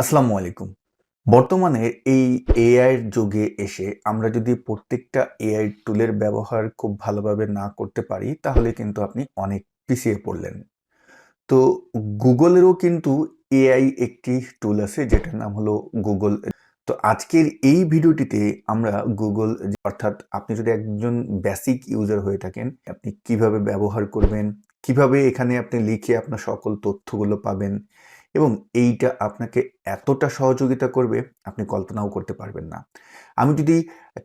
আসসালামু আলাইকুম। বর্তমানে এই এআই এর যুগে এসে আমরা যদি প্রত্যেকটা এআই টুলের ব্যবহার খুব ভালোভাবে না করতে পারি, তাহলে কিন্তু আপনি অনেক পিছিয়ে পড়লেন। তো গুগলেরও কিন্তু এআই একটি টুল আছে, যেটার নাম হলো গুগল। তো আজকের এই ভিডিওটিতে আমরা গুগল, অর্থাৎ আপনি যদি একজন বেসিক ইউজার হয়ে থাকেন, আপনি কীভাবে ব্যবহার করবেন, কীভাবে এখানে আপনি লিখে আপনার সকল তথ্যগুলো পাবেন এবং এইটা আপনাকে এতটা সহযোগিতা করবে, আপনি কল্পনাও করতে পারবেন না। আমি যদি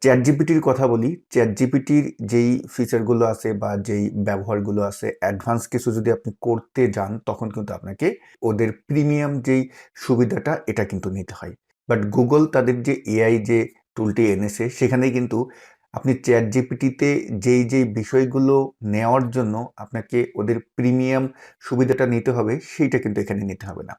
চ্যাট জিপিটির কথা বলি চ্যাট জিপিটির যেই ফিচারগুলো আছে বা যেই ব্যবহারগুলো আছে অ্যাডভান্স কিছু যদি আপনি করতে যান, তখন কিন্তু আপনাকে ওদের প্রিমিয়াম যেই সুবিধাটা, এটা কিন্তু নিতে হয়। বাট গুগল তাদের যে এআই যে টুলটি এনেছে সেখানে কিন্তু আপনি চ্যাট জিপিটিতে যেই যেই বিষয়গুলো নেওয়ার জন্য আপনাকে ওদের প্রিমিয়াম সুবিধাটা নিতে হবে, সেইটা কিন্তু এখানে নিতে হবে না।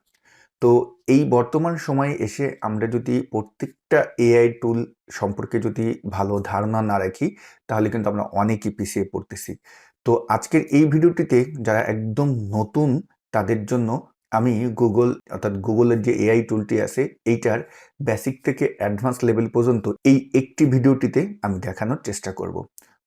তো এই বর্তমান সময়ে এসে আমরা যদি প্রত্যেকটা এআই টুল সম্পর্কে যদি ভালো ধারণা না রাখি, তাহলে কিন্তু আমরা অনেকই পিছিয়ে পড়তেছি। তো আজকের এই ভিডিওটিতে যারা একদম নতুন, তাদের জন্য আমি গুগল অর্থাৎ গুগলের যে এআই টুলটি আছে, এইটার বেসিক থেকে অ্যাডভান্স লেভেল পর্যন্ত এই একটি ভিডিওটিতে আমি দেখানোর চেষ্টা করব।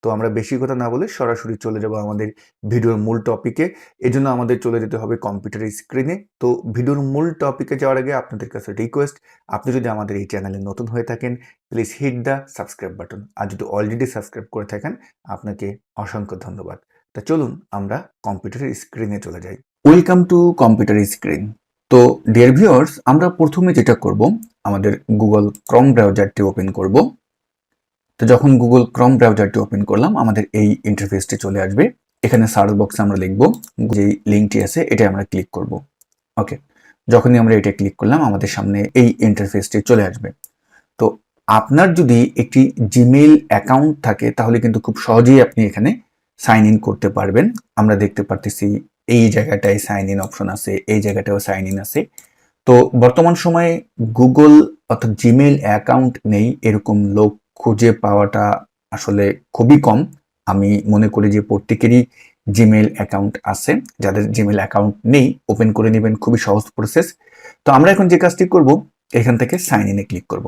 তো আমরা বেশি কথা না বলে সরাসরি চলে যাব আমাদের ভিডিওর মূল টপিকে এজন্য আমাদের চলে যেতে হবে কম্পিউটারের স্ক্রিনে তো ভিডিওর মূল টপিকে যাওয়ার আগে আপনাদের কাছে রিকোয়েস্ট আপনি যদি আমাদের এই চ্যানেলে নতুন হয়ে থাকেন please hit the subscribe button আর যদি অলরেডি সাবস্ক্রাইব করে থাকেন, আপনাকে অসংখ্য ধন্যবাদ। তা চলুন আমরা কম্পিউটারের স্ক্রিনে চলে যাই। ওয়েলকাম টু কম্পিউটার স্ক্রিন তো ডিয়ার ভিউয়ার্স আমরা প্রথমে যেটা করব, আমাদের গুগল ক্রম ব্রাউজারটি ওপেন করব। তো, যখন গুগল ক্রম ব্রাউজারটি ওপেন করলাম, আমাদের এই ইন্টারফেসটি চলে আসবে। এখানে সার্চ বক্সে আমরা লিখব, যে লিঙ্কটি আছে এটা আমরা ক্লিক করব। ওকে, যখনই আমরা এটা ক্লিক করলাম, আমাদের সামনে এই ইন্টারফেসটি চলে আসবে। তো, আপনার যদি একটি জিমেইল অ্যাকাউন্ট থাকে, তাহলে কিন্তু খুব সহজেই আপনি এখানে সাইন ইন করতে পারবেন। আমরা দেখতে পারতেছি এই জায়গাটায় সাইন ইন অপশন আছে, এই জায়গাটাও সাইন ইন আছে। তো বর্তমান সময়ে গুগল অর্থাৎ জিমেইল অ্যাকাউন্ট নেই, এরকম লোক খুঁজে পাওয়াটা আসলে খুবই কম। আমি মনে করি যে প্রত্যেকেরই জিমেইল অ্যাকাউন্ট আছে, যাদের জিমেইল অ্যাকাউন্ট নেই ওপেন করে নেবেন, খুবই সহজ প্রসেস তো আমরা এখন যে কাজটি করব, এখান থেকে সাইন ইনে ক্লিক করব।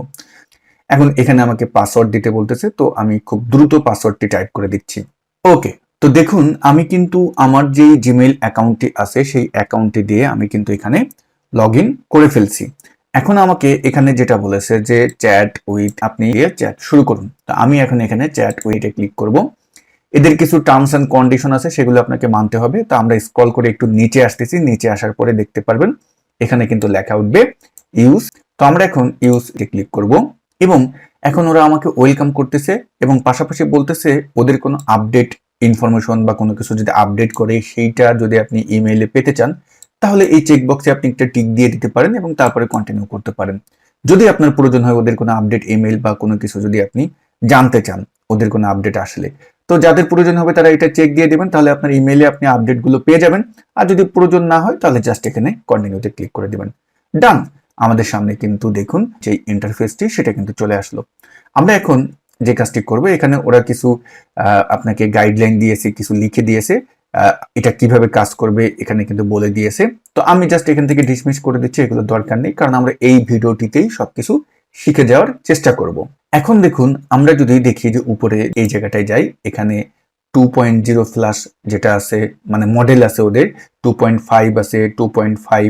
এখন এখানে আমাকে পাসওয়ার্ড দিতে বলতেছে, তো আমি খুব দ্রুত পাসওয়ার্ডটি টাইপ করে দিচ্ছি। ওকে তো দেখুন, আমি কিন্তু আমার যে জিমেইল অ্যাকাউন্টটি আছে, সেই অ্যাকাউন্টটি দিয়ে আমি কিন্তু এখানে লগ করে ফেলছি। এখন আমাকে এখানে যেটা বলেছে যে চ্যাট উইথ আপনি চ্যাট শুরু করুন। তো আমি এখন এখানে চ্যাট উইথে ক্লিক করব। এদের কিছু টার্মস অ্যান্ড কন্ডিশন আছে, সেগুলো আপনাকে মানতে হবে। তো আমরা স্ক্রল করে একটু নিচে আসতেছি, নিচে আসার পরে দেখতে পারবেন, এখানে কিন্তু লেখা উঠবে ইউজ তো আমরা এখন ইউজ এ ক্লিক করব এবং এখন ওরা আমাকে ওয়েলকাম করতেছে এবং পাশাপাশি বলতেছে, ওদের কোনো আপডেট ইনফরমেশন বা কোনো কিছু যদি আপডেট করে, সেইটা যদি আপনি ইমেইলে পেতে চান, তাহলে এই চেকবক্সে আপনি একটা টিক দিয়ে দিতে পারেন এবং তারপরে কন্টিনিউ করতে পারেন। যদি আপনার প্রয়োজন হয় ওদের কোনো আপডেট ইমেইল বা কোনো কিছু যদি আপনি জানতে চান, ওদের কোনো আপডেট আসলে। তো যাদের প্রয়োজন হবে তারা এটা চেক দিয়ে দেবেন, তাহলে আপনার ইমেইলে আপনি আপডেটগুলো পেয়ে যাবেন। আর যদি প্রয়োজন না হয়, তাহলে জাস্ট এখানে কন্টিনিউতে ক্লিক করে দেবেন। ডান আমাদের সামনে কিন্তু দেখুন যে ইন্টারফেসটি সেটা কিন্তু চলে আসলো। আমরা এখন যে কাজটি করবে, এখানে ওরা কিছু আপনাকে গাইডলাইন দিয়েছে, কিছু লিখে দিয়েছে এটা কীভাবে কাজ করবে এখানে কিন্তু বলে দিয়েছে। তো আমি জাস্ট এখান থেকে ডিসমিস করে দিচ্ছি, এগুলো দরকার নেই, কারণ আমরা এই ভিডিওটিতেই সবকিছু শিখে যাওয়ার চেষ্টা করব। এখন দেখুন, আমরা যদি দেখি যে উপরে এই জায়গাটায় যাই, এখানে টু পয়েন্ট জিরো ফ্লাস যেটা আছে মানে মডেল আছে ওদের টু পয়েন্ট ফাইভ আছে টু পয়েন্ট ফাইভ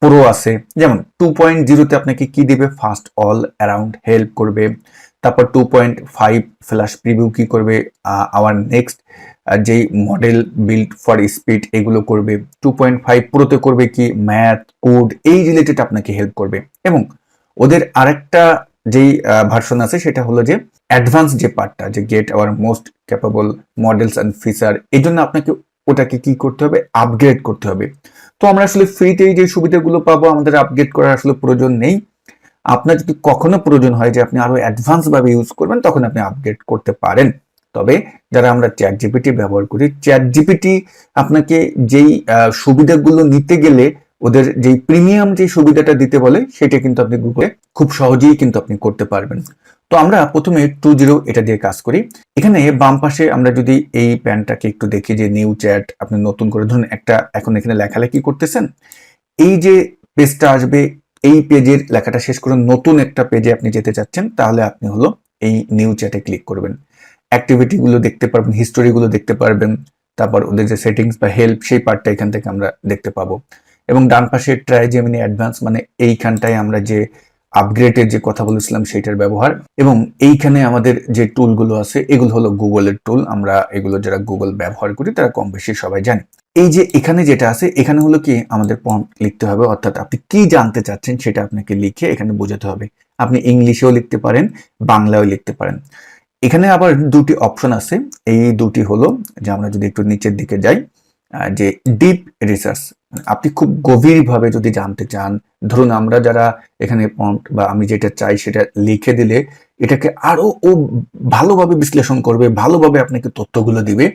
প্রো আছে। যেমন টু পয়েন্ট জিরোতে আপনাকে কি দেবে? ফার্স্ট অল অ্যারাউন্ড হেল্প করবে। তারপর two point five flash preview কি করবে আওয়ার নেক্সট যেই মডেল বিল্ড ফর স্পিড এগুলো করবে টু পয়েন্ট ফাইভ প্রোতে করবে কি ম্যাথ কোড এই রিলেটেড আপনাকে হেল্প করবে। এবং ওদের আরেকটা যেই ভার্সন আছে সেটা হলো যে অ্যাডভান্স যে পার্টটা যে get our most capable models and feature এই জন্য আপনাকে ওটাকে কি করতে হবে আপগ্রেড করতে হবে। তো আমরা আসলে ফ্রিতেই যে সুবিধাগুলো পাবো, আমাদের আপগ্রেড করার আসলে প্রয়োজন নেই। আপনার যদি কখনো প্রয়োজন হয় যে আপনি আরও অ্যাডভান্স ভাবে ইউজ করবেন, তখন আপনি আপডেট করতে পারেন। তবে যারা আমরা চ্যাট জিপিটি ব্যবহার করি চ্যাট জিপিটি আপনাকে যেই সুবিধাগুলো নিতে গেলে ওদের যেই প্রিমিয়াম যে সুবিধাটা দিতে বলে, সেটা কিন্তু আপনি গুগলে খুব সহজেই কিন্তু আপনি করতে পারবেন। তো আমরা প্রথমে টু জিরো এটা দিয়ে কাজ করি। এখানে বাম পাশে আমরা যদি এই প্যানটাকে একটু দেখি যে নিউ চ্যাট আপনি নতুন করে ধরুন একটা, এখন এখানে লেখালেখি করতেছেন। এই যে পেজটা আসবে এই পেজের লেখাটা শেষ করে নতুন একটা পেজে আপনি যেতে চাচ্ছেন, তাহলে আপনি হলো এই নিউ চ্যাটে ক্লিক করবেন। অ্যাক্টিভিটিগুলো দেখতে পারবেন হিস্টোরিগুলো দেখতে পারবেন, তারপর ওদের যে সেটিংস বা হেল্প সেই পার্টটা এখান থেকে আমরা দেখতে পাবো। এবং ডান পাশে ট্রাই জেমিনি অ্যাডভান্স মানে এইখানটায় আমরা যে আপগ্রেডের যে কথা বলেছিলাম সেইটার ব্যবহার। এবং এইখানে আমাদের যে টুলগুলো আছে, এগুলো হলো গুগলের টুল আমরা এগুলো যারা গুগল ব্যবহার করি, তারা কম বেশি সবাই জানি। এই যে এখানে যেটা আছে, এখানে হলো কি আমাদের প্রম্পট লিখতে হবে, অর্থাৎ আপনি কি জানতে চাচ্ছেন সেটা আপনাকে লিখে এখানে বোঝাতে হবে। আপনি ইংলিশেও লিখতে পারেন বাংলাও লিখতে পারেন। এখানে আবার দুটি অপশন আছে। এই দুটি হলো যে আমরা যদি একটু নিচের দিকে যাই যে ডিপ রিসার্চ আপনি খুব গভীরভাবে যদি জানতে চান, ধরুন আমরা যারা এখানে prompt বা আমি যেটা চাই সেটা লিখে দিলে, এটাকে আরও ও ভালোভাবে বিশ্লেষণ করবে, ভালোভাবে আপনাকে তথ্যগুলো দিবে।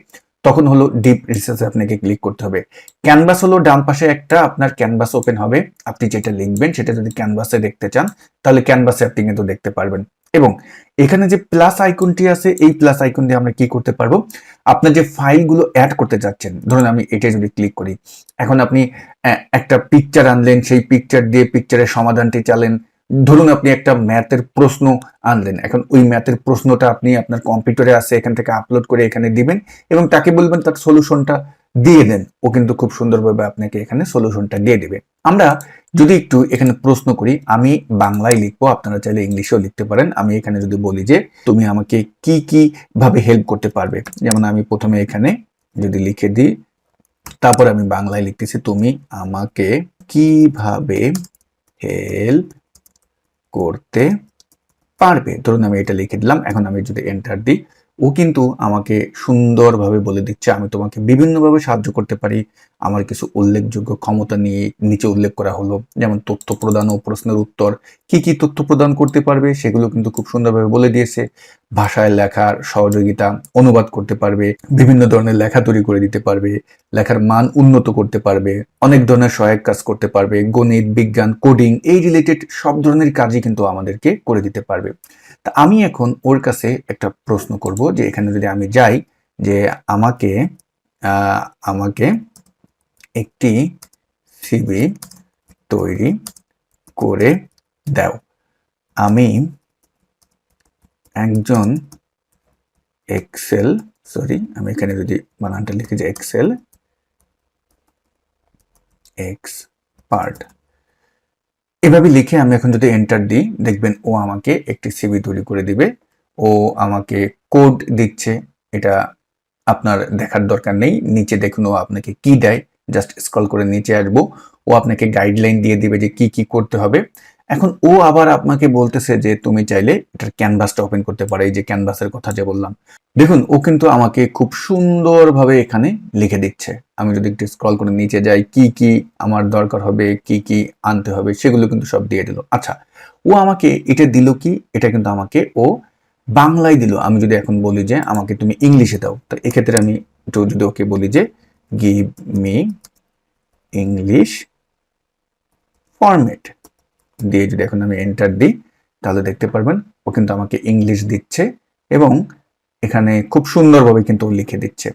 তখন হলো ডিপ রিসার্চে আপনাকে ক্লিক করতে হবে। ক্যানভাস হলো ডান পাশে একটা, আপনার ক্যানভাস ওপেন হবে। আপনি যেটা লিখবেন সেটা যদি ক্যানভাসে দেখতে চান, তাহলে ক্যানভাসে আপনি কিন্তু দেখতে পারবেন। এবং এখানে যে প্লাস আইকনটি আছে, এই প্লাস আইকন দিয়ে আমরা কি করতে পারব? আপনার যে ফাইলগুলো অ্যাড করতে চাচ্ছেন ধরুন আমি এটা যদি ক্লিক করি। এখন আপনি একটা পিকচার আনলেন, সেই পিকচার দিয়ে পিকচারের সমাধানটি চালেন। ধরুন আপনি একটা ম্যাথের প্রশ্ন আনলেন। এখন ওই ম্যাথের প্রশ্নটা আপনি আপনার কম্পিউটারে আসে এখান থেকে আপলোড করে এখানে দিবেন এবং তাকে বলবেন তার সলিউশনটা দিয়ে দেন। ও কিন্তু খুব সুন্দরভাবে আপনাকে এখানে সলিউশনটা দিয়ে দেবে। আমরা যদি একটু এখানে প্রশ্ন করি, আমি বাংলায় লিখব, আপনারা চাইলে ইংলিশেও লিখতে পারেন। আমি এখানে যদি বলি যে, তুমি আমাকে কি কি ভাবে হেল্প করতে পারবে? যেমন আমি প্রথমে এখানে যদি লিখে দিই, তারপর আমি বাংলায় লিখতেছি, তুমি আমাকে কীভাবে হেল্প করতে পারবে। ধরুন আমি এটা লিখে দিলাম, এখন আমি যদি এন্টার দিই, ও কিন্তু আমাকে সুন্দরভাবে বলে দিচ্ছে, আমি তোমাকে বিভিন্নভাবে সাহায্য করতে পারি আমার কিছু উল্লেখযোগ্য ক্ষমতা নিয়ে নিচে উল্লেখ করা হলো, যেমন তথ্য প্রদান ও প্রশ্নের উত্তর। কি কি তথ্য প্রদান করতে পারবে সেগুলো কিন্তু খুব সুন্দরভাবে বলে দিয়েছে। ভাষায় লেখার সহযোগিতা অনুবাদ করতে পারবে, বিভিন্ন ধরনের লেখা তৈরি করে দিতে পারবে, লেখার মান উন্নত করতে পারবে, অনেক ধরনের সহায়ক কাজ করতে পারবে, গণিত, বিজ্ঞান, কোডিং, এই রিলেটেড সব ধরনের কাজই কিন্তু আমাদেরকে করে দিতে পারবে। তা আমি এখন ওর কাছে একটা প্রশ্ন করব যে এখানে যদি আমি যাই যে আমাকে আমাকে একটি সিবি তৈরি করে দাও। আমি একজন এক্সেল সরি আমি এখানে যদি বানানটা লিখে যে এক্সেল এক্স পার্ট এভাবে লিখে আমি এখন যদি এন্টার দিই, দেখবেন ও আমাকে একটি সিবি তৈরি করে দিবে। ও আমাকে কোড দিচ্ছে, এটা আপনার দেখার দরকার নেই। নিচে দেখুন ও আপনাকে কি দেয়। জাস্ট স্ক্রল করে নিচে আসব। ও আপনাকে গাইডলাইন দিয়ে দিবে যে কি কি করতে হবে। এখন ও আবার আপনাকে বলতেছে যে তুমি চাইলে এটার ক্যানভাসটা ওপেন করতে পারো, এই যে ক্যানভাসের কথা যে বললাম। দেখুন, ও কিন্তু আমাকে খুব সুন্দরভাবে এখানে লিখে দিচ্ছে। আমি যদি একটু স্ক্রল করে নিচে যাই, কি কি আমার দরকার হবে, কি কি আনতে হবে, সেগুলো কিন্তু সব দিয়ে দিল। আচ্ছা ও আমাকে এটা দিল কি? এটা কিন্তু আমাকে ও বাংলায় দিল। আমি যদি এখন বলি যে আমাকে তুমি ইংলিশে দাও, তো এক্ষেত্রে আমি একটু যদি ওকে বলি যে গিভ মি ইংলিশ ফরম্যাট দিয়ে যদি এখন আমি এন্টার দিই, তাহলে দেখতে পারবেন ও কিন্তু আমাকে ইংলিশ দিচ্ছে এবং এখানে খুব সুন্দরভাবে কিন্তু ও লিখে দিচ্ছে।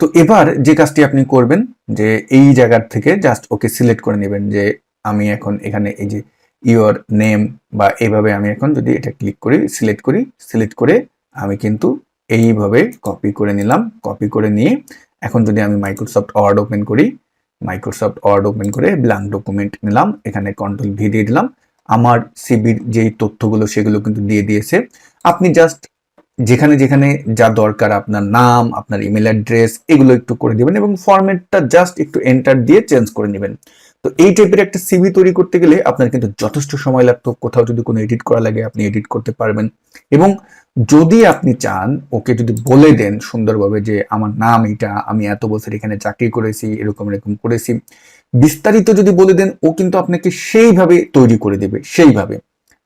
তো এবার যে কাজটি আপনি করবেন, যে এই জায়গার থেকে জাস্ট ওকে সিলেক্ট করে নেবেন যে আমি এখন এখানে এই যে ইওর নেম বা এইভাবে আমি এখন যদি এটা ক্লিক করি সিলেক্ট করি সিলেক্ট করে আমি কিন্তু এইভাবে কপি করে নিলাম। কপি করে নিয়ে এখন যদি আমি মাইক্রোসফট ওয়ার্ড ওপেন করি মাইক্রোসফট ওয়ার্ড ওপেন করে ব্ল্যাঙ্ক ডকুমেন্ট নিলাম, এখানে কন্ট্রোল ভি দিয়ে দিলাম। আমার সিবির যেই তথ্যগুলো সেগুলো কিন্তু দিয়ে দিয়েছে। আপনি জাস্ট যেখানে যেখানে যা দরকার আপনার নাম, আপনার ইমেল অ্যাড্রেস এগুলো একটু করে দেবেন এবং ফরম্যাটটা জাস্ট একটু এন্টার দিয়ে চেঞ্জ করে নেবেন। তো এই টাইপের একটা সিভি তৈরি করতে গেলে আপনার কিন্তু যথেষ্ট সময় লাগতো। কোথাও যদি কোনো এডিট করা লাগে, আপনি এডিট করতে পারবেন। এবং যদি আপনি চান, ওকে যদি বলে দেন সুন্দরভাবে যে, আমার নাম এটা আমি এত বছর এখানে চাকরি করেছি, এরকম এরকম করেছি। বিস্তারিত যদি বলে দেন, ও কিন্তু আপনাকে সেইভাবে তৈরি করে দেবে, সেইভাবে।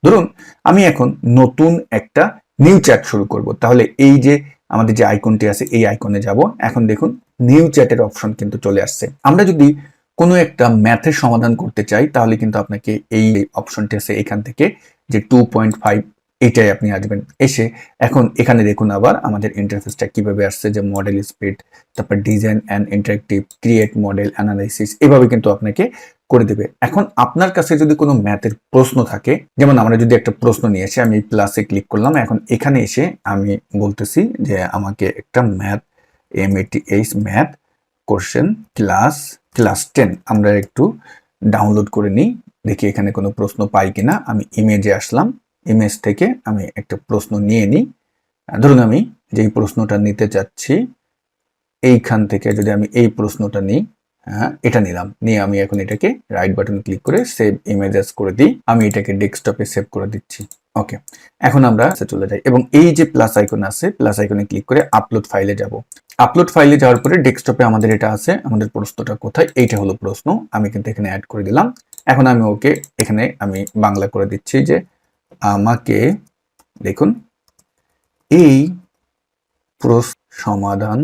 ধরুন, আমি এখন নতুন একটা নিউ চ্যাট শুরু করব। তাহলে এই যে, আমাদের যে আইকনটি আছে, এই আইকনে যাব। এখন দেখুন নিউ চ্যাটের অপশন কিন্তু চলে আসছে। আমরা যদি কোনো একটা ম্যাথের সমাধান করতে চাই, তাহলে কিন্তু আপনাকে এই অপশনটি আছে এখান থেকে যে টু পয়েন্ট ফাইভ এটাই আপনি আসবেন। এসে এখন এখানে দেখুন আবার আমাদের ইন্টারফেসটা কীভাবে আসছে, যে মডেল স্পিড তারপর design and interactive create model analysis এভাবে কিন্তু আপনাকে করে দেবে। এখন আপনার কাছে যদি কোনো ম্যাথের প্রশ্ন থাকে, যেমন আমরা যদি একটা প্রশ্ন নিয়ে এসে আমি প্লাসে ক্লিক করলাম, এখন এখানে এসে আমি বলতেছি যে আমাকে একটা math M A T H math question class class ten আমরা একটু ডাউনলোড করে নিই, দেখি এখানে কোনো প্রশ্ন পাই কিনা। আমি ইমেজে আসলাম ইমেজ থেকে আমি একটা প্রশ্ন নিয়ে নিই। ধরুন আমি যেই প্রশ্নটা নিতে চাচ্ছি, এইখান থেকে যদি আমি এই প্রশ্নটা নিই হ্যাঁ এটা নিলাম। নিয়ে আমি এখন এটাকে রাইট বাটন ক্লিক করে সেভ ইমেজেস করে দিই। আমি এটাকে ডেস্কটপে সেভ করে দিচ্ছি। ওকে এখন আমরা চলে যাই। এবং এই যে প্লাস আইকন আছে প্লাস আইকনে ক্লিক করে আপলোড ফাইলে যাব। আপলোড ফাইলে যাওয়ার পরে ডেস্কটপে আমাদের এটা আছে, আমাদের প্রশ্নটা কোথায়? এইটা হলো প্রশ্ন, আমি কিন্তু এখানে অ্যাড করে দিলাম। এখন আমি ওকে এখানে আমি বাংলা করে দিচ্ছি যে আমাকে, দেখুন, এই প্রশ্ন সমাধান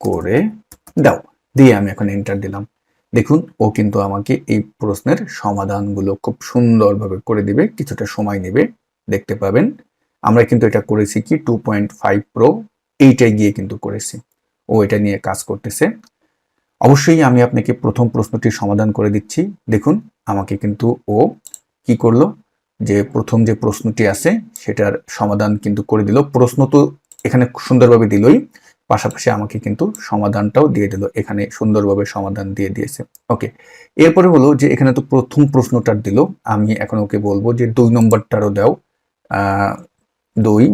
করে দাও। দিয়ে আমি এখন এন্টার দিলাম। দেখুন, ও কিন্তু আমাকে এই প্রশ্নের সমাধানগুলো খুব সুন্দরভাবে করে দিবে, কিছুটা সময় নেবে, দেখতে পাবেন। আমরা কিন্তু এটা করেছি কি টু পয়েন্ট ফাইভ প্রো এইটাই গিয়ে কিন্তু করেছি। ও এটা নিয়ে কাজ করতেছে। অবশ্যই আমি আপনাকে প্রথম প্রশ্নটির সমাধান করে দিচ্ছি। দেখুন, আমাকে কিন্তু ও কি করল, যে প্রথম যে প্রশ্নটি আছে, সেটার সমাধান কিন্তু করে দিল। প্রশ্ন তো এখানে সুন্দরভাবে দিলই। পাশাপাশি আমাকে কিন্তু সমাধানটাও দিয়ে দিল। এখানে সুন্দরভাবে সমাধান দিয়ে দিয়েছে। ওকে এরপরে হলো যে এখানে তো প্রথম প্রশ্নটার দিল। আমি এখন ওকে বলব যে দুই নম্বরটারও দাও। দুই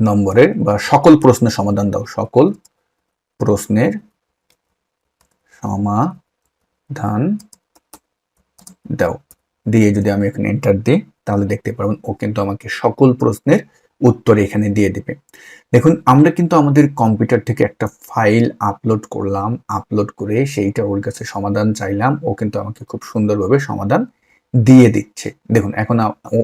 নম্বরের বা সকল প্রশ্নের সমাধান দাও। সকল প্রশ্নের সমাধান দাও। দিয়ে যদি আমি এখানে এন্টার দিই, তাহলে দেখতে পারবেন ও কিন্তু আমাকে সকল প্রশ্নের উত্তর এখানে দিয়ে দেবে। দেখুন, আমরা কিন্তু আমাদের কম্পিউটার থেকে একটা ফাইল আপলোড করলাম আপলোড করে সেইটা ওর কাছে সমাধান চাইলাম। ও কিন্তু আমাকে খুব সুন্দরভাবে সমাধান দিয়ে দিচ্ছে। দেখুন, এখন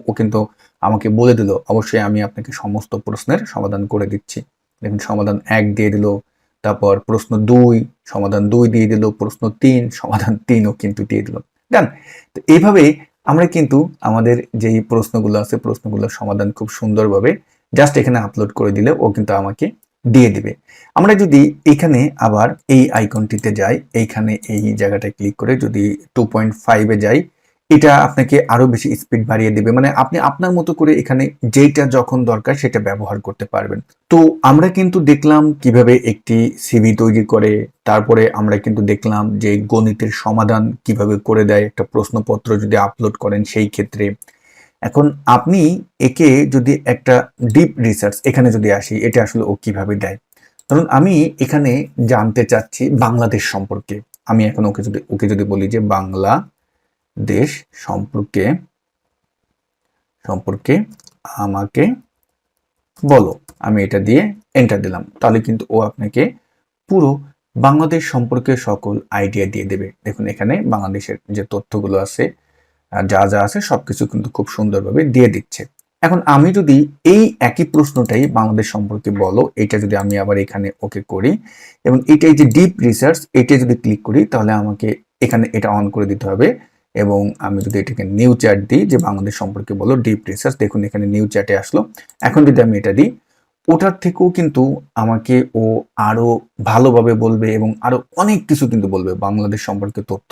ও কিন্তু আমাকে বলে দিল, অবশ্যই আমি আপনাকে সমস্ত প্রশ্নের সমাধান করে দিচ্ছি। দেখুন, সমাধান এক দিয়ে দিল, তারপর প্রশ্ন দুই, সমাধান দুই দিয়ে দিল, প্রশ্ন তিন, সমাধান তিনও কিন্তু দিয়ে দিল। জান তো এইভাবে আমরা কিন্তু আমাদের যেই প্রশ্নগুলো আছে, প্রশ্নগুলোর সমাধান খুব সুন্দরভাবে জাস্ট এখানে আপলোড করে দিলে ও কিন্তু আমাকে দিয়ে দিবে। আমরা যদি এখানে আবার এই আইকনটিতে যাই, এইখানে এই জায়গাটা ক্লিক করে যদি টু পয়েন্ট ফাইভে যাই এটা আপনাকে আরও বেশি স্পিড বাড়িয়ে দিবে। মানে আপনি আপনার মতো করে এখানে যেটা যখন দরকার সেটা ব্যবহার করতে পারবেন। তো আমরা কিন্তু দেখলাম কীভাবে একটি সিভি তৈরি করে, তারপরে আমরা কিন্তু দেখলাম যে গণিতের সমাধান কীভাবে করে দেয়। একটা প্রশ্নপত্র যদি আপলোড করেন সেই ক্ষেত্রে। এখন আপনি একে যদি একটা ডিপ রিসার্চ এখানে যদি আসি, এটা আসলে ও কীভাবে দেয়? ধরুন আমি এখানে জানতে চাচ্ছি বাংলাদেশ সম্পর্কে। আমি এখন ওকে যদি ওকে যদি বলি যে বাংলা দেশ সম্পর্কে সম্পর্কে আমাকে বলো। আমি এটা দিয়ে এন্টার দিলাম। তাহলে কিন্তু ও আপনাকে পুরো বাংলাদেশ সম্পর্কে সকল আইডিয়া দিয়ে দেবে। দেখুন, এখানে বাংলাদেশের যে তথ্যগুলো আছে যা যা আছে, সবকিছু কিন্তু খুব সুন্দরভাবে দিয়ে দিচ্ছে। এখন আমি যদি এই একই প্রশ্নটাই বাংলাদেশ সম্পর্কে বলো, এটা যদি আমি আবার এখানে ওকে করি, এবং এটাই যে ডিপ রিসার্চ এটা যদি ক্লিক করি, তাহলে আমাকে এখানে এটা অন করে দিতে হবে। এবং আমি যদি এটাকে নিউ চ্যাট দিই, যে বাংলাদেশ সম্পর্কে বলো ডিপ রিসার্চ দেখুন এখানে নিউ চ্যাটে আসলো। এখন যদি আমি এটা দিই, ওটার থেকেও কিন্তু আমাকে ও আরও ভালোভাবে বলবে এবং আরও অনেক কিছু কিন্তু বলবে বাংলাদেশ সম্পর্কে তথ্য।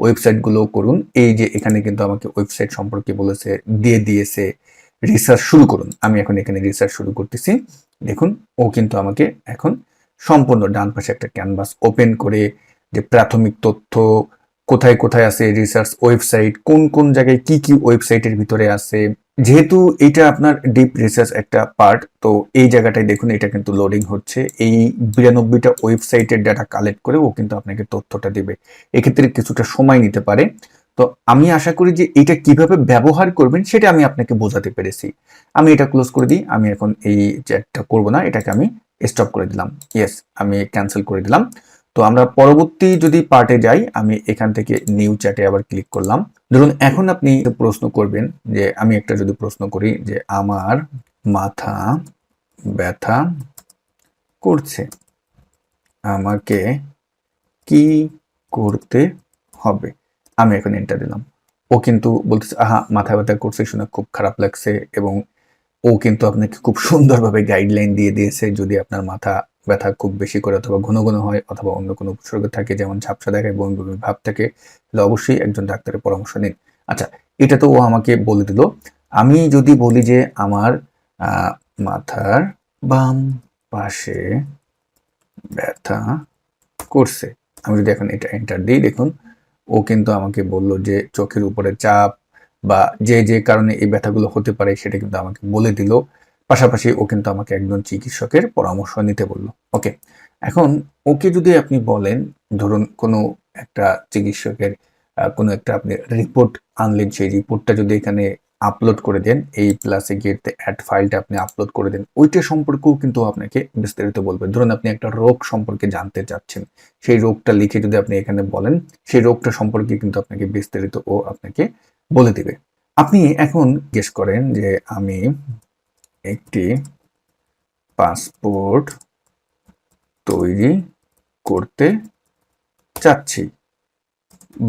ওয়েবসাইটগুলো করুন, এই যে এখানে কিন্তু আমাকে ওয়েবসাইট সম্পর্কে বলেছে, দিয়ে দিয়েছে রিসার্চ শুরু করুন। আমি এখন এখানে রিসার্চ শুরু করতেছি। দেখুন, ও কিন্তু আমাকে এখন সম্পূর্ণ ডান পাশে একটা ক্যানভাস ওপেন করে যে প্রাথমিক তথ্য কোথায় কোথায় আছে রিসার্চ ওয়েবসাইট কোন কোন জায়গায় কি কি ওয়েবসাইটের ভিতরে আছে? যেহেতু এটা আপনার ডিপ রিসার্চ একটা পার্ট তো এই জায়গাটায় দেখুন, এটা কিন্তু লোডিং হচ্ছে। এই বিরানব্বইটা ওয়েবসাইটের ডাটা কালেক্ট করে ও কিন্তু আপনাকে তথ্যটা দেবে। এক্ষেত্রে কিছুটা সময় নিতে পারে। তো আমি আশা করি যে এটা কীভাবে ব্যবহার করবেন সেটা আমি আপনাকে বোঝাতে পেরেছি। আমি এটা ক্লোজ করে দিই, আমি এখন এই চ্যাটটা করব না, এটাকে আমি স্টপ করে দিলাম। ইয়েস আমি ক্যান্সেল করে দিলাম। তো আমরা পরবর্তী যদি পার্টে যাই, আমি এখান থেকে নিউ চ্যাটে আবার ক্লিক করলাম। ধরুন, এখন আপনি প্রশ্ন করবেন যে, আমি একটা যদি প্রশ্ন করি যে, আমার মাথা ব্যথা করছে। আমাকে কি করতে হবে? আমি এখন এন্টার দিলাম। ও কিন্তু বলতেছে, আহা, মাথা ব্যথা করছে, শুনে খুব খারাপ লাগছে। এবং ও কিন্তু আপনাকে খুব সুন্দরভাবে গাইডলাইন দিয়ে দিয়েছে, যদি আপনার মাথা ব্যথা খুব বেশি করে অথবা ঘন ঘন হয় অথবা অন্য কোনো উপসর্গ থাকে, যেমন ঝাপসা দেখায়, বমি বমি ভাব থাকে, তাহলে অবশ্যই একজন ডাক্তারের পরামর্শ নিন। আচ্ছা এটা তো ও আমাকে বলে দিল। আমি যদি বলি যে আমার মাথার বাম পাশে ব্যথা করছে, আমি যদি এখন এটা এন্টার দিই, দেখুন, ও কিন্তু আমাকে বলল যে চোখের উপরে চাপ বা যে যে কারণে এই ব্যথাগুলো হতে পারে, সেটা কিন্তু আমাকে বলে দিল। পাশাপাশি ও কিন্তু আমাকে একজন চিকিৎসকের পরামর্শ নিতে বলল। ওকে, এখন ওকে যদি আপনি বলেন, ধরুন কোনো একটা চিকিৎসকের কোনো একটা আপনি রিপোর্ট আনলেন, সেই রিপোর্টটা যদি এখানে আপলোড করে দেন এই প্লাসে গিয়ে অ্যাড ফাইলটা আপনি আপলোড করে দেন, ওইটা সম্পর্কেও কিন্তু আপনাকে বিস্তারিত বলবে। ধরুন আপনি একটা রোগ সম্পর্কে জানতে চাচ্ছেন, সেই রোগটা লিখে যদি আপনি এখানে বলেন, সেই রোগটা সম্পর্কে কিন্তু আপনাকে বিস্তারিত ও আপনাকে বলে দিবে। আপনি এখন গেস করেন যে আমি একটি পাসপোর্ট তৈরি করতে চাচ্ছি।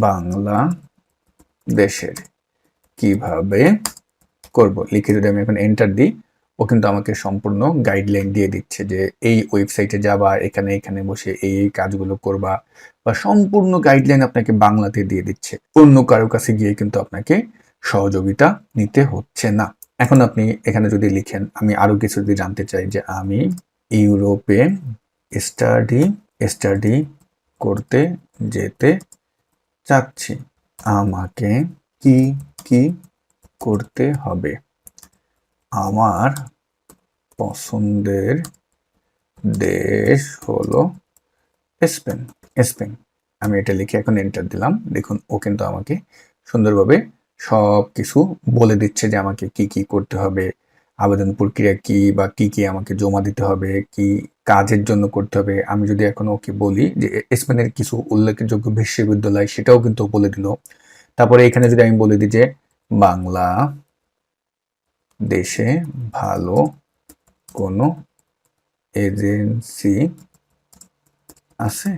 বাংলা দেশের কীভাবে করব? লিখে যদি আমি এখন এন্টার দিই, ও কিন্তু আমাকে সম্পূর্ণ গাইডলাইন দিয়ে দিচ্ছে যে এই ওয়েবসাইটে যাবা, এখানে এখানে বসে এই এই কাজগুলো করবা বা সম্পূর্ণ গাইডলাইন আপনাকে বাংলাতে দিয়ে দিচ্ছে। অন্য কারও কাছে গিয়ে কিন্তু আপনাকে সহযোগিতা নিতে হচ্ছে না। এখন আপনি এখানে যদি লিখেন, আমি আরও কিছু যদি জানতে চাই যে আমি ইউরোপে স্টাডি স্টাডি করতে যেতে চাচ্ছি, আমাকে কি কি করতে হবে? আমার পছন্দের দেশ হলো স্পেন স্পেন। আমি এটা লিখে এখন এন্টার দিলাম। দেখুন, ও কিন্তু আমাকে সুন্দরভাবে সব কিছু বলে দিচ্ছে যে আমাকে কি কি করতে হবে, আবেদন প্রক্রিয়া কি বা কি কি আমাকে জমা দিতে হবে, কি কাজের জন্য করতে হবে। আমি যদি এখন ওকে বলি যে স্পেনের কিছু উল্লেখযোগ্য বিশ্ববিদ্যালয় সেটাও কিন্তু বলে দিল। তারপরে এখানে যদি আমি বলে দিই যে বাংলা দেশে ভালো কোনো এজেন্সি আছে?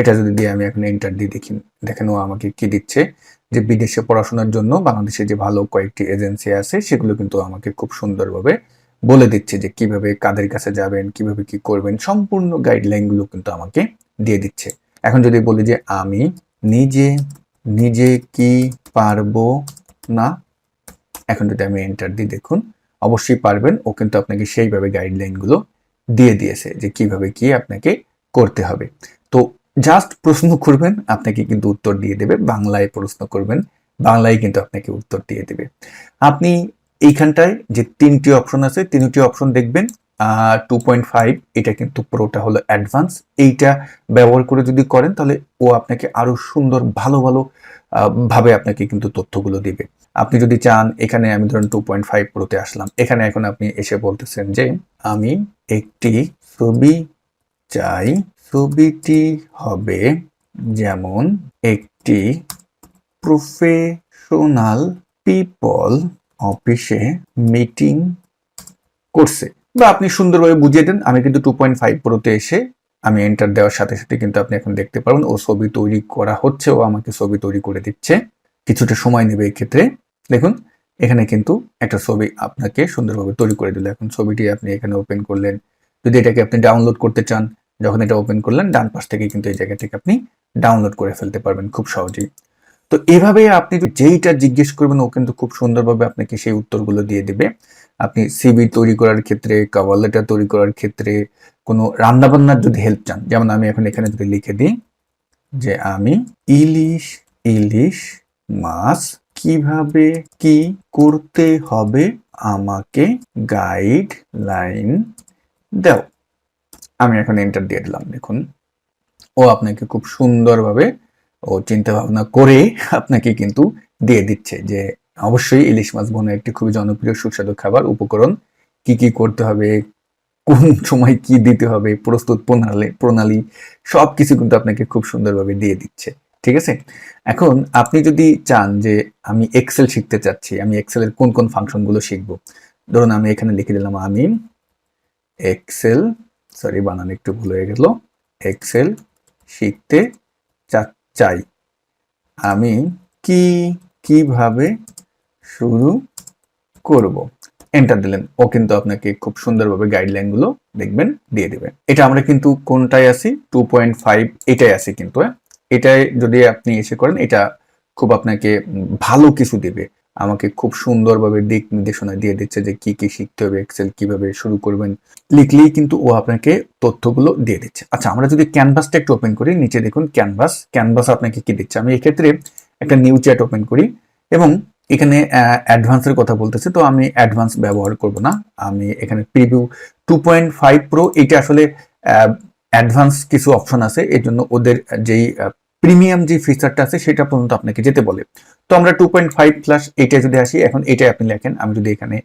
এটা যদি দিয়ে আমি এখন এন্টার দিয়ে দেখি দেখেন ও আমাকে কি দিচ্ছে? যে বিদেশে পড়াশোনার জন্য বাংলাদেশে যে ভালো কয়েকটি এজেন্সি আছে, সেগুলো কিন্তু আমাকে খুব সুন্দরভাবে বলে দিচ্ছে যে কীভাবে কাদের কাছে যাবেন, কীভাবে কি করবেন, সম্পূর্ণ গাইডলাইনগুলো কিন্তু আমাকে দিয়ে দিচ্ছে। এখন যদি বলি যে আমি নিজে নিজে কি পারব না? এখন যদি আমি এন্টার দিই, দেখুন, অবশ্যই পারবেন, ও কিন্তু আপনাকে সেইভাবে গাইডলাইনগুলো দিয়ে দিয়েছে যে কীভাবে কি আপনাকে করতে হবে। তো জাস্ট প্রশ্ন করবেন, আপনাকে কিন্তু উত্তর দিয়ে দেবে, বাংলায় প্রশ্ন করবেন, বাংলায় কিন্তু আপনাকে উত্তর দিয়ে দেবে। আপনি এইখানটায় যে তিনটি অপশন আছে, তিনটি অপশন দেখবেন টু পয়েন্ট ফাইভ এটা কিন্তু পুরোটা হলো অ্যাডভান্স এইটা ব্যবহার করে যদি করেন, তাহলে ও আপনাকে আরও সুন্দর, ভালো ভালো ভাবে আপনাকে কিন্তু তথ্যগুলো দিবে। আপনি যদি চান, এখানে আমি ধরুন টু পয়েন্ট ফাইভ প্রোতে আসলাম। এখানে এখন আপনি এসে বলতেছেন যে, আমি একটি ছবি চাই ছবিটি হবে যেমন একটি প্রফেশনাল পিপল অফিসে মিটিং করছে। বা আপনি সুন্দরভাবে বুঝিয়ে দেন, আমি কিন্তু টু পয়েন্ট ফাইভ প্রোতে এসে আমি এন্টার দেওয়ার সাথে সাথে কিন্তু আপনি এখন দেখতে পারবেন, ও ছবি তৈরি করা হচ্ছে, ও আমাকে ছবি তৈরি করে দিচ্ছে। কিছুটা সময় নেবে ক্ষেত্রে দেখুন, এখানে কিন্তু একটা ছবি আপনাকে সুন্দরভাবে তৈরি করে দিল। এখন ছবিটি আপনি এখানে ওপেন করলেন। যদি এটাকে আপনি ডাউনলোড করতে চান যখন এটা ওপেন করলেন, ডান পাশ থেকে কিন্তু এই জায়গা থেকে আপনি ডাউনলোড করে ফেলতে পারবেন খুব সহজেই। তো এভাবে আপনি যেইটা জিজ্ঞেস করবেন, ও কিন্তু খুব সুন্দরভাবে আপনাকে সেই উত্তরগুলো দিয়ে দেবে। আপনি সিবি তৈরি করার ক্ষেত্রে কভার লেটার তৈরি করার ক্ষেত্রে, কোনো রান্নাবান্নার যদি হেল্প চান, যেমন আমি এখন এখানে যদি লিখে দিই যে আমি ইলিশ ইলিশ মাছ কীভাবে কি করতে হবে আমাকে গাইড লাইন দাও। আমি এখন এন্টার দিয়ে দিলাম, দেখুন। ও আপনাকে খুব সুন্দরভাবে ও চিন্তা ভাবনা করে আপনাকে কিন্তু দিয়ে দিচ্ছে যে অবশ্যই ইলিশ মাছ বোনা একটি খুবই জনপ্রিয় সুস্বাদু খাবার, উপকরণ। কি কি করতে হবে, কোন সময় কি দিতে হবে, প্রস্তুত প্রণালী প্রণালী সব কিছু কিন্তু আপনাকে খুব সুন্দরভাবে দিয়ে দিচ্ছে, ঠিক আছে? এখন আপনি যদি চান যে আমি এক্সেল শিখতে চাচ্ছি, আমি এক্সেলের কোন কোন ফাংশনগুলো শিখব, ধরুন আমি এখানে লিখে দিলাম আমি এক্সেল সরি বানান একটু ভুল হয়ে গেল। এক্সেল শিখতে চাই। আমি কি, কীভাবে শুরু করব? এন্টার দিলেন। ও কিন্তু আপনাকে খুব সুন্দরভাবে গাইডলাইনগুলো দেখবেন, দিয়ে দেবে এটা আমরা কিন্তু কোনটায় আছি? টু পয়েন্ট ফাইভ এটাই আছি কিন্তু হ্যাঁ? এটাই যদি আপনি এসে করেন, এটা খুব আপনাকে ভালো কিছু দিবে। আমাকে খুব সুন্দরভাবে দিক নির্দেশনা দিয়ে দিচ্ছে যে কি কি শিখতে হবে এক্সেল কীভাবে শুরু করবেন। লিখলেই কিন্তু ও আপনাকে তথ্যগুলো দিয়ে দিচ্ছে। আচ্ছা আমরা যদি ক্যানভাসটা একটু ওপেন করি, নিচে দেখুন ক্যানভাস। ক্যানভাস আপনাকে কি দিচ্ছে? আমি এক্ষেত্রে একটা নিউ চ্যাট ওপেন করি এবং এখানে অ্যাডভান্সের কথা বলতেছে, তো আমি অ্যাডভান্স ব্যবহার করব না। আমি এখানে preview two point five pro এটা আসলে অ্যাডভান্স কিছু অপশন আছে, এর জন্য ওদের যেই প্রিমিয়াম যে ফিচারটা আছে, সেটা পর্যন্ত আপনাকে যেতে বলে। তো আমরা টু পয়েন্ট ফাইভ প্লাস এইটা যদি আসি, এখন এটাই আপনি লেখেন, আমি যদি এখানে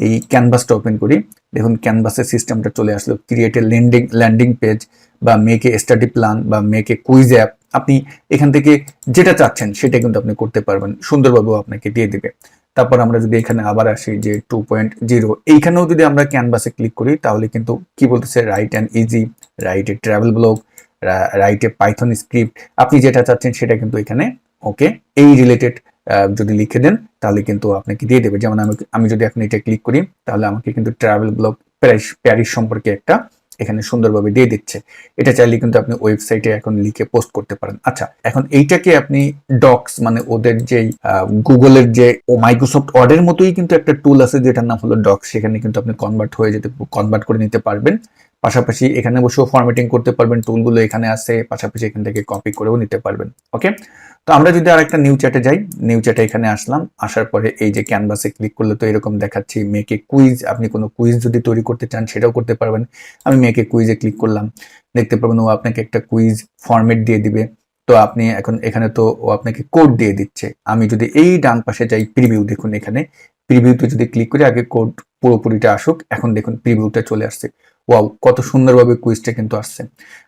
এই ক্যানভাসটা ওপেন করি, দেখুন ক্যানভাসের সিস্টেমটা চলে আসলো। Create a landing landing page বা মেকে স্টাডি প্ল্যান বা মেকে কুইজ অ্যাপ আপনি এখান থেকে যেটা চাচ্ছেন, সেটা কিন্তু আপনি করতে পারবেন। সুন্দরভাবেও আপনাকে দিয়ে দেবে। তারপর আমরা যদি এখানে আবার আসি যে টু পয়েন্ট জিরো এইখানেও যদি আমরা ক্যানভাসে ক্লিক করি, তাহলে কিন্তু কি বলতেছে? Write and easy write a travel blog write Python script আপনি যেটা চাচ্ছেন সেটা কিন্তু এখানে ওকে এই রিলেটেড যদি লিখে দেন, তাহলে কিন্তু আপনাকে দিয়ে দেবে। যেমন আমি আমি যদি এখন এটা ক্লিক করি, তাহলে আমাকে কিন্তু ট্রাভেল ব্লগ প্যারিস প্যারিস সম্পর্কে একটা এখানে সুন্দরভাবে দিয়ে দিচ্ছে। এটা চাইলে কিন্তু আপনি ওয়েবসাইটে এখন লিখে পোস্ট করতে পারেন। আচ্ছা এখন এইটাকে আপনি ডক্স মানে ওদের যে গুগলের যে মাইক্রোসফট ওয়ার্ডের মতোই কিন্তু একটা টুল আছে, যেটার নাম হলো ডক্স সেখানে কিন্তু আপনি কনভার্ট হয়ে যেতে কনভার্ট করে নিতে পারবেন। পাশাপাশি এখানে বসেও ফরম্যাটিং করতে পারবেন টুলগুলো এখানে আছে, পাশাপাশি এখান থেকে কপি করেও নিতে পারবেন ওকে তো আমরা যদি আর একটা নিউ চ্যাটে যাই নিউ চ্যাটে এখানে আসলাম, আসার পরে এই যে ক্যানভাসে ক্লিক করলে তো এরকম দেখাচ্ছি মেকে কুইজ আপনি কোনো কুইজ যদি তৈরি করতে চান সেটাও করতে পারবেন, আমি মেকে কুইজে ক্লিক করলাম, দেখতে পারবেন ও আপনাকে একটা কুইজ ফরম্যাট দিয়ে দিবে, তো আপনি এখন এখানে তো ও আপনাকে কোড দিয়ে দিচ্ছে, আমি যদি এই ডান পাশে যাই প্রিভিউ দেখুন এখানে প্রিভিউতে যদি ক্লিক করি, আগে কোড পুরোপুরিটা আসুক, এখন দেখুন প্রিভিউটা চলে আসছে ওয়াও, কত সুন্দরভাবে কুইজটা কিন্তু আসছে।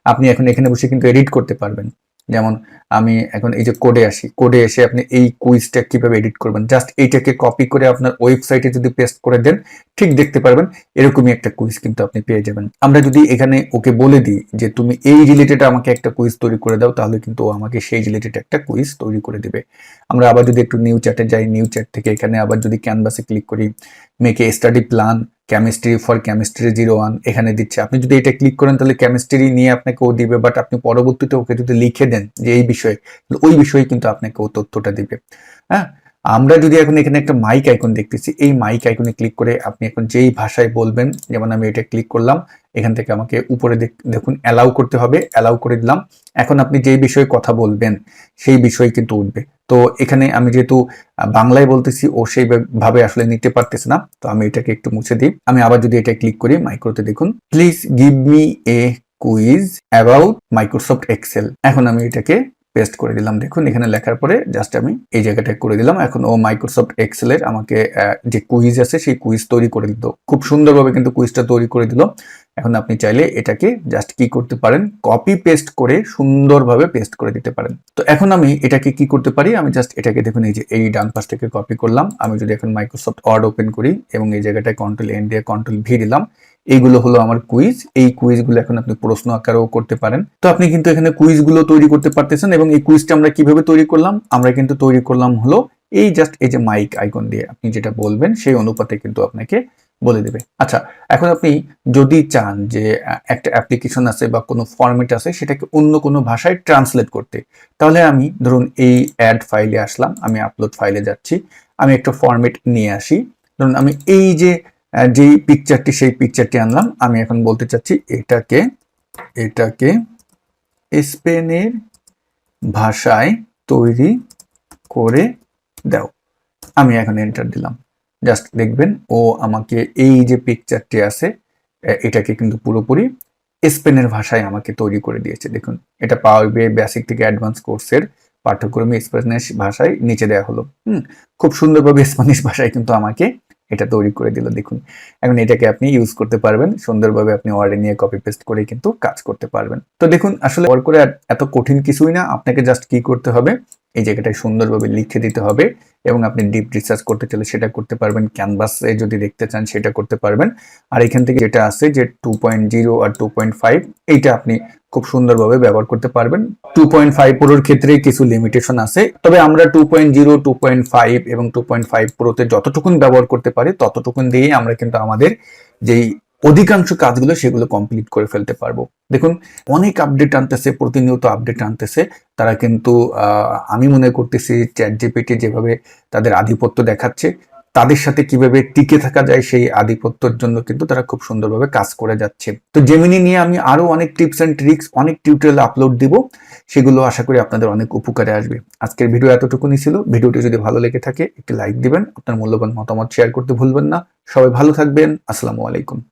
আপনি এখন এখানে বসে কিন্তু এডিট করতে পারবেন। যেমন আমি এখন এই যে কোডে আসি কোডে এসে আপনি এই কুইজটা কীভাবে এডিট করবেন জাস্ট এইটাকে কপি করে আপনার ওয়েবসাইটে যদি পেস্ট করে দেন, ঠিক দেখতে পারবেন, এরকমই একটা কুইজ কিন্তু আপনি পেয়ে যাবেন। আমরা যদি এখানে ওকে বলে দিই যে, তুমি এই রিলেটেড আমাকে একটা কুইজ তৈরি করে দাও, তাহলে কিন্তু ও আমাকে সেই রিলেটেড একটা কুইজ তৈরি করে দেবে। আমরা আবার যদি একটু নিউ চ্যাটে যাই নিউ চ্যাট থেকে এখানে আবার যদি ক্যানভাসে ক্লিক করি make study plan chemistry for chemistry zero one এখানে দিচ্ছে। আপনি যদি এটা ক্লিক করেন, তাহলে কেমিস্ট্রি নিয়ে আপনাকে ও দিবে বাট আপনি পরবর্তীতে ওকে যদি লিখে দেন যে এই বিষয়ে ওই বিষয়ে কিন্তু আপনাকে ও তথ্যটা দিবে। হ্যাঁ? আমরা যদি এখন এখানে একটা মাইক আইকন দেখতেছি, এই মাইক আইকনে ক্লিক করে আপনি এখন যেই ভাষায় বলবেন, যেমন আমি এটা ক্লিক করলাম এখান থেকে আমাকে উপরে দেখুন অ্যালাউ করতে হবে অ্যালাউ করে দিলাম। এখন আপনি যেই বিষয়ে কথা বলবেন, সেই বিষয় কিন্তু উঠবে। তো এখানে আমি যেহেতু বাংলায় বলতেছি, ও সেইভাবে আসলে নিতে পারতেছে না, তো আমি এটাকে একটু মুছে দিই। আমি আবার যদি এটা ক্লিক করি মাইক্রোতে দেখুন please give me a quiz about Microsoft Excel এখন আমি এটাকে পেস্ট করে দিলাম। দেখুন, এখানে লেখার পরে জাস্ট আমি এই জায়গাটা করে দিলাম। এখন ও মাইক্রোসফট এক্সেলের আমাকে যে কুইজ আছে, সেই কুইজ তৈরি করে দিত খুব সুন্দরভাবে কিন্তু কুইজটা তৈরি করে দিল। এখন আপনি চাইলে এটাকে জাস্ট কি করতে পারেন কপি পেস্ট করে সুন্দরভাবে পেস্ট করে দিতে পারেন। তো এখন আমি এটাকে কি করতে পারি? আমি জাস্ট এটাকে দেখুন, এই যে এই ডান পাশ থেকে কপি করলাম। আমি যদি এখন মাইক্রোসফট ওয়ার্ড ওপেন করি এবং এই জায়গাটায় কন্ট্রোল এন দিয়ে কন্ট্রোল ভি দিলাম, এইগুলো হলো আমার কুইজ এই কুইজগুলো এখন আপনি প্রশ্ন আকারেও করতে পারেন। তো আপনি কিন্তু এখানে কুইজগুলো তৈরি করতে পারতেছেন এবং এই কুইজটা আমরা কীভাবে তৈরি করলাম? আমরা কিন্তু তৈরি করলাম হলো এই জাস্ট এই যে মাইক আইকন দিয়ে। আপনি যেটা বলবেন, সেই অনুপাতে কিন্তু আপনাকে বলে দেবে। আচ্ছা এখন আপনি যদি চান যে একটা অ্যাপ্লিকেশন আছে বা কোনো ফরম্যাট আছে সেটাকে অন্য কোনো ভাষায় ট্রান্সলেট করতে, তাহলে আমি ধরুন এই অ্যাড ফাইলে আসলাম, আমি আপলোড ফাইলে যাচ্ছি, আমি একটা ফরম্যাট নিয়ে আসি। ধরুন আমি এই যে যেই পিকচারটি সেই পিকচারটি আনলাম, আমি এখন বলতে চাচ্ছি এটাকে এটাকে স্পেনের ভাষায় তৈরি করে দাও। আমি এখন এন্টার দিলাম। জাস্ট দেখবেন, ও আমাকে এই যে পিকচারটি আছে এটাকে কিন্তু পুরোপুরি স্পেনের ভাষায় আমাকে তৈরি করে দিয়েছে। দেখুন, এটা পাওয়ার বে বেসিক থেকে অ্যাডভান্স কোর্সের পাঠ্যক্রমে স্প্যানিশ ভাষায় নিচে দেওয়া হলো। হুম, খুব সুন্দরভাবে স্প্যানিশ ভাষায় কিন্তু আমাকে এটা তৈরি করে দিল। দেখুন, এখন এটাকে আপনি ইউজ করতে পারবেন। সুন্দরভাবে আপনি ওয়ার্ডে নিয়ে কপি পেস্ট করে কিন্তু কাজ করতে পারবেন। তো দেখুন, আসলে ওয়ার্ড করে এত কঠিন কিছুই না। আপনাকে জাস্ট কি করতে হবে? এই জায়গাটায় সুন্দরভাবে লিখে দিতে হবে এবং আপনি ডিপ রিসার্চ করতে চাইলে সেটা করতে পারবেন। ক্যানভাসে যদি দেখতে চান সেটা করতে পারবেন। আর এখান থেকে যেটা আছে যে টু পয়েন্ট জিরো আর টু পয়েন্ট ফাইভ এইটা আপনি খুব সুন্দরভাবে ব্যবহার করতে পারবেন। টু পয়েন্ট ফাইভ প্রোর ক্ষেত্রে কিছু লিমিটেশন আছে। তবে আমরা two point zero two point five এবং টু পয়েন্ট ফাইভ প্রোতে যতটুকুন ব্যবহার করতে পারি, ততটুকুন দিয়েই আমরা কিন্তু আমাদের যেই অধিকাংশ কাজগুলো সেগুলো কমপ্লিট করে ফেলতে পারব। দেখুন, অনেক আপডেট আনতেছে, প্রতিনিয়ত আপডেট আনতেছে। তারা কিন্তু আমি মনে করতেছি চ্যাট জিপিটি যেভাবে তাদের আধিপত্য দেখাচ্ছে, তাদের সাথে কীভাবে টিকে থাকা যায় সেই আধিপত্যের জন্য কিন্তু তারা খুব সুন্দরভাবে কাজ করে যাচ্ছে। তো জেমিনি নিয়ে আমি আরও অনেক টিপস এন্ড ট্রিক্স অনেক টিউটোরিয়াল আপলোড দিব। সেগুলো আশা করি আপনাদের অনেক উপকারে আসবে। আজকের ভিডিও এতটুকুনি ছিল। ভিডিওটি যদি ভালো লেগে থাকে, একটি লাইক দিবেন। আপনার মূল্যবান মতামত শেয়ার করতে ভুলবেন না। সবাই ভালো থাকবেন। আসসালামু আলাইকুম।